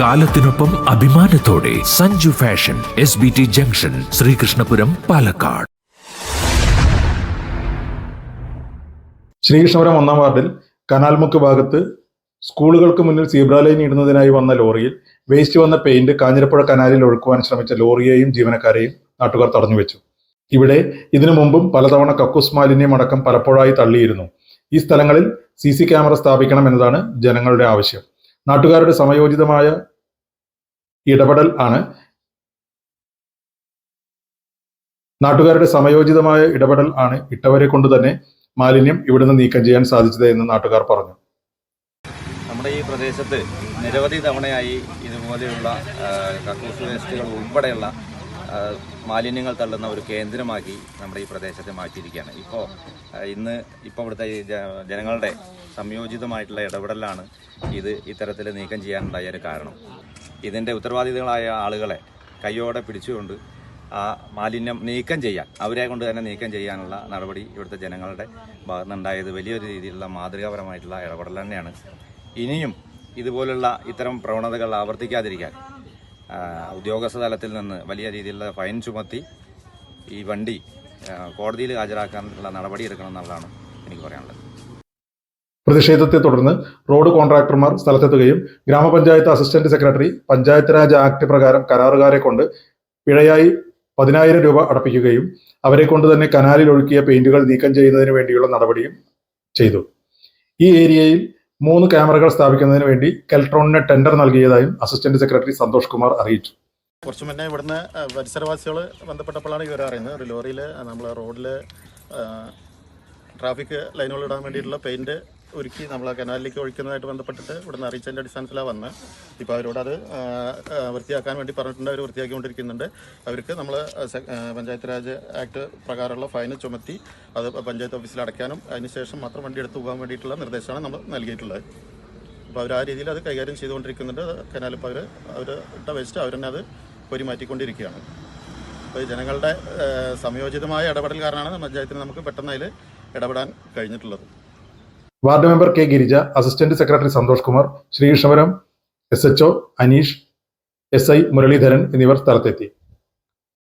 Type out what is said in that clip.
കാലത്തിനൊപ്പം അഭിമാനത്തോടെ Sanju fashion S B T junction Sreekrishnapuram Palakkad. Sreekrishnapuram ഒന്നാം വാർഡിൽ കനാൽമുക്ക് ഭാഗത്ത് സ്കൂളുകൾക്ക് മുന്നിൽ സീബ്ര ലൈൻ ഇടുന്നതിനായി വന്ന ലോറിയിൽ വേസ്റ്റ് വന്ന പെയിന്റ് കാഞ്ഞിരപ്പുഴ കനാലിൽ ഒഴുക്കുവാൻ ശ്രമിച്ച ലോറിയെയും ജീവനക്കാരെയും നാട്ടുകാർ തടഞ്ഞു വെച്ചു. ഇവിടെ ഇതിനു മുമ്പും പലതവണ കക്കൂസ് മാലിന്യം അടക്കം പലപ്പോഴായി തള്ളിയിരുന്നു. ഈ സ്ഥലങ്ങളിൽ സി സി ക്യാമറ സ്ഥാപിക്കണം എന്നതാണ് ജനങ്ങളുടെ ആവശ്യം. നാട്ടുകാരുടെ സമയോചിതമായ ഇടപെടൽ ആണ്. നാട്ടുകാരുടെ സമയോചിതമായ ഇടപെടൽ ആണ് ഇട്ടവരെ കൊണ്ട് തന്നെ മാലിന്യം ഇവിടുന്ന് നീക്കം ചെയ്യാൻ സാധിച്ചത് എന്ന് നാട്ടുകാർ പറഞ്ഞു. നമ്മുടെ ഈ പ്രദേശത്ത് നിരവധി തവണയായി ഇതുപോലെയുള്ള കക്കൂസ് വേസ്റ്റുകൾ ഉൾപ്പെടെയുള്ള മാലിന്യങ്ങൾ തള്ളുന്ന ഒരു കേന്ദ്രമാക്കി നമ്മുടെ ഈ പ്രദേശത്തെ മാറ്റിയിരിക്കുകയാണ്. ഇപ്പോൾ ഇന്ന് ഇപ്പോൾ ഇവിടുത്തെ ജനങ്ങളുടെ സംയോജിതമായിട്ടുള്ള ഇടപെടലാണ് ഇത് ഇത്തരത്തിൽ നീക്കം ചെയ്യാനുണ്ടായ ഒരു കാരണം. ഇതിന്റെ ഉത്തരവാദിതകളായ ആളുകളെ കൈയോടെ പിടിച്ചുകൊണ്ട് ആ മാലിന്യം നീക്കം ചെയ്യാൻ അവരെ കൊണ്ട് തന്നെ നീക്കം ചെയ്യാനുള്ള നടപടി ഇവിടുത്തെ ജനങ്ങളുടെ ഭാഗത്തുനിന്നുണ്ടായത് വലിയൊരു രീതിയിലുള്ള മാതൃകാപരമായിട്ടുള്ള ഇടപെടൽ തന്നെയാണ്. ഇനിയും ഇതുപോലുള്ള ഇത്തരം പ്രവണതകൾ ആവർത്തിക്കാതിരിക്കാൻ ഉദ്യോഗസ്ഥ തലത്തിൽ നിന്ന് വലിയ രീതിയിലുള്ള ഫൈൻ ചുമത്തി ഈ വണ്ടി കോടതിയിൽ ഹാജരാക്കാനുള്ള നടപടി എടുക്കണം എന്നുള്ളതാണ് എനിക്ക് പറയാനുള്ളത്. പ്രതിഷേധത്തെ തുടർന്ന് റോഡ് കോൺട്രാക്ടർമാർ സ്ഥലത്തെത്തുകയും grama panchayat assistant secretary panchayat raj act പ്രകാരം കരാറുകാരെ കൊണ്ട് പിഴയായി പതിനായിരം രൂപ അടപ്പിക്കുകയും അവരെ കൊണ്ട് തന്നെ കനാലിൽ ഒഴുക്കിയ പെയിന്റുകൾ നീക്കം ചെയ്യുന്നതിന് വേണ്ടിയുള്ള നടപടിയും ചെയ്തു. ഈ ഏരിയയിൽ മൂന്ന് ക്യാമറകൾ സ്ഥാപിക്കുന്നതിന് വേണ്ടി കെൽട്രോണിന് ടെൻഡർ നൽകിയതായും അസിസ്റ്റന്റ് സെക്രട്ടറി സന്തോഷ് കുമാർ അറിയിച്ചു. കുറച്ച് മുന്നേ ഇവിടുന്ന് പരിസരവാസികൾ ബന്ധപ്പെട്ടപ്പോഴാണ് ഇവർ അറിയുന്നത്. ഒരു ലോറിയിൽ നമ്മൾ റോഡിൽ ട്രാഫിക് ലൈനുകൾ ഇടാൻ വേണ്ടിയിട്ടുള്ള പെയിന്റ് ഒരുക്കി നമ്മൾ കനാലിലേക്ക് ഒഴിക്കുന്നതായിട്ട് ബന്ധപ്പെട്ടിട്ട് ഇവിടുന്ന് അറിയിച്ചതിന്റെ അടിസ്ഥാനത്തിലാണ് വന്നത് ഇപ്പോൾ അവരോട് അത് വൃത്തിയാക്കാൻ വേണ്ടി പറഞ്ഞിട്ടുണ്ട്. അവർ വൃത്തിയാക്കിക്കൊണ്ടിരിക്കുന്നുണ്ട് അവർക്ക് നമ്മൾ പഞ്ചായത്ത് രാജ് ആക്ട് പ്രകാരമുള്ള ഫൈൻ ചുമത്തി അത് പഞ്ചായത്ത് ഓഫീസിൽ അടയ്ക്കാനും അതിനുശേഷം മാത്രം വണ്ടി എടുത്ത് പോകാൻ വേണ്ടിയിട്ടുള്ള നിർദ്ദേശമാണ് നമ്മൾ നൽകിയിട്ടുള്ളത്. അപ്പോൾ അവർ ആ രീതിയിൽ അത് കൈകാര്യം ചെയ്തുകൊണ്ടിരിക്കുന്നുണ്ട്. കനാലിപ്പോൾ അവർ അവർ ഇട്ട വേസ്റ്റ് അവർ തന്നെ അത് പൊരിമാറ്റിക്കൊണ്ടിരിക്കുകയാണ്. അപ്പോൾ ജനങ്ങളുടെ സംയോജിതമായ ഇടപെടൽ കാരണമാണ് പഞ്ചായത്തിന് നമുക്ക് പെട്ടെന്ന് അതിൽ ഇടപെടാൻ കഴിഞ്ഞിട്ടുള്ളത്. Ward member K Girija assistant secretary Santhosh Kumar Sreekrishnapuram S H Aneesh S I Muraleedharan എന്നിവർ സ്ഥലത്തെത്തി.